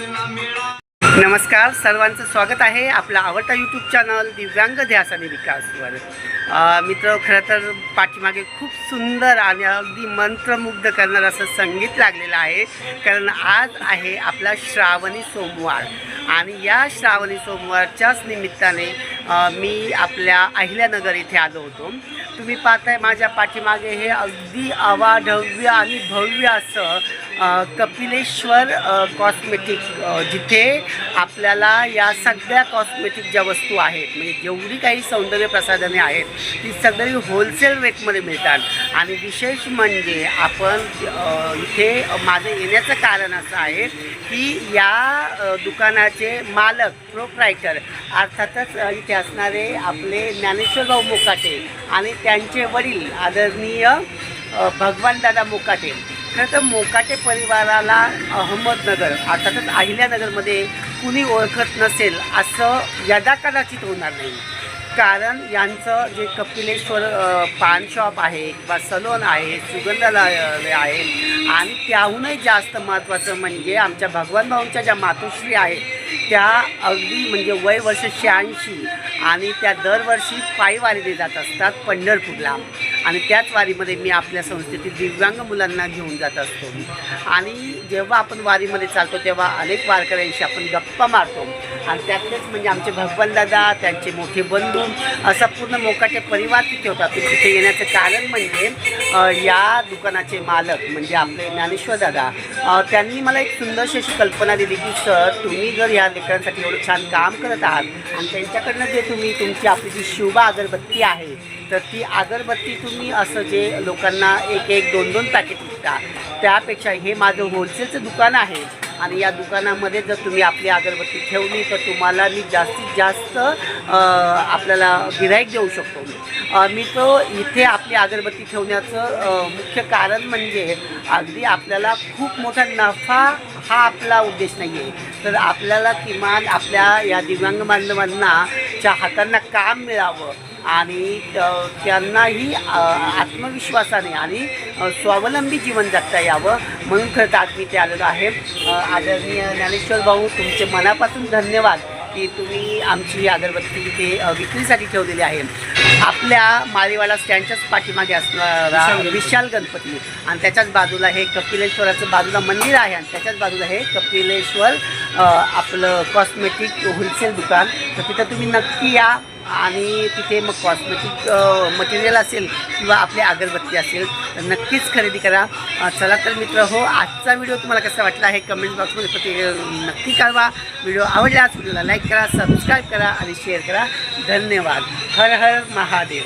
नमस्कार सर्वांचं स्वागत आहे आपला आवडता यूट्यूब चॅनल दिव्यांग ध्यास आणि विकासवर. मित्र खरं तर पाठीमागे खूप सुंदर आणि अगदी मंत्रमुग्ध करणारं असं संगीत लागलेलं आहे. कारण आज आहे आपला श्रावणी सोमवार आणि या श्रावणी सोमवारच्याच निमित्ताने मी आपल्या अहिल्यानगर इथे आलो होतो. तुम्ही पाहताय माझ्या पाठीमागे हे अगदी अवाढव्य आणि भव्य असं कपिलेश्वर कॉस्मेटिक जिथे आपल्याला या सगळ्या कॉस्मेटिक ज्या वस्तू आहेत म्हणजे जेवढी काही सौंदर्य प्रसाधने आहेत ती सगळी होलसेल रेटमध्ये मिळतात. आणि विशेष म्हणजे आपण इथे माझं येण्याचं कारण असं आहे की या दुकानाचे मालक प्रोप्रायटर अर्थातच इथे असणारे आपले ज्ञानेश्वरराव मोकाटे आणि त्यांचे वडील आदरणीय भगवान भगवानदादा मोकाटे खरं तर मोकाटे परिवाराला अहमदनगर अर्थातच अहिल्यानगरमध्ये कुणी ओळखत नसेल असं यदा कदाचित होणार नाही. कारण यांचं जे कपिलेश्वर पान शॉप आहे किंवा सलोन आहे सुगंधालय आहे आणि त्याहूनही जास्त महत्त्वाचं म्हणजे आमच्या भगवान भाऊंच्या ज्या मातोश्री आहेत त्या अगदी म्हणजे वय वर्ष शहाऐंशी आणि त्या दरवर्षी पायी वारीने जात असतात पंढरपूरला. आणि त्याच वारीमध्ये मी आपल्या संस्थेतील दिव्यांग मुलांना घेऊन जात असतो. आणि जेव्हा आपण वारीमध्ये चालतो तेव्हा अनेक वारकऱ्यांशी आपण गप्पा मारतो. आणि त्यातलेच म्हणजे आमचे भगवानदादा त्यांचे मोठे बंधू असा पूर्ण मोकाटे परिवार तिथे होता. तिथे येण्याचं कारण म्हणजे या दुकानाचे मालक म्हणजे आपले ज्ञानेश्वर दादा त्यांनी मला एक सुंदरशी अशी कल्पना दिली की सर तुम्ही जर या लेकरांसाठी एवढं छान काम करत आहात आणि त्यांच्याकडनं जे तुम्ही तुमची आपली जी शुभ अगरबत्ती आहे तर ती अगरबत्ती तुम्ही असं जे लोकांना एक एक दोन दोन पॅकेट विकता त्यापेक्षा हे माझं होलसेलचं दुकान आहे आणि या दुकानामध्ये जर तुम्ही आपली अगरबत्ती ठेवली तर तुम्हाला मी जास्तीत जास्त आपल्याला गिराईक देऊ शकतो. मी तो इथे आपली अगरबत्ती ठेवण्याचं मुख्य कारण म्हणजे अगदी आपल्याला खूप मोठा नफा हा आपला उद्देश नाही आहे तर आपल्याला किमान आपल्या या दिव्यांग बांधवांना च्या हातांना काम मिळावं आणि त्यांनाही आत्मविश्वासाने आणि स्वावलंबी जीवन जगता यावं. म्हणून खरं तर आज मी ते आलेलो आहे. आदरणीय ज्ञानेश्वर भाऊ तुमचे मनापासून धन्यवाद. की तुम्ही आमची अगरबत्ती इथे विक्रीसाठी ठेवलेली आहे. आपल्या माळीवाला स्टँडच्याच पाठीमागे असणारा विशाल गणपती. आणि त्याच्याच बाजूला हे कपिलेश्वराचं बाजूला मंदिर आहे आणि त्याच्याच बाजूला हे कपिलेश्वर आपलं कॉस्मेटिक होलसेल दुकान. तर तिथं तुम्ही नक्की या. आणि तिथे मग कॉस्मेटिक मटेरियल असेल किंवा आपली अगरबत्ती असेल तर नक्कीच खरेदी करा. चला तर मित्र हो आजचा व्हिडिओ तुम्हाला कसा वाटला आहे कमेंट बॉक्समध्ये प्रति नक्की कळवा. व्हिडिओ आवडला व्हिडिओला लाईक करा सबस्क्राईब करा आणि शेअर करा. धन्यवाद. हर हर महादेव.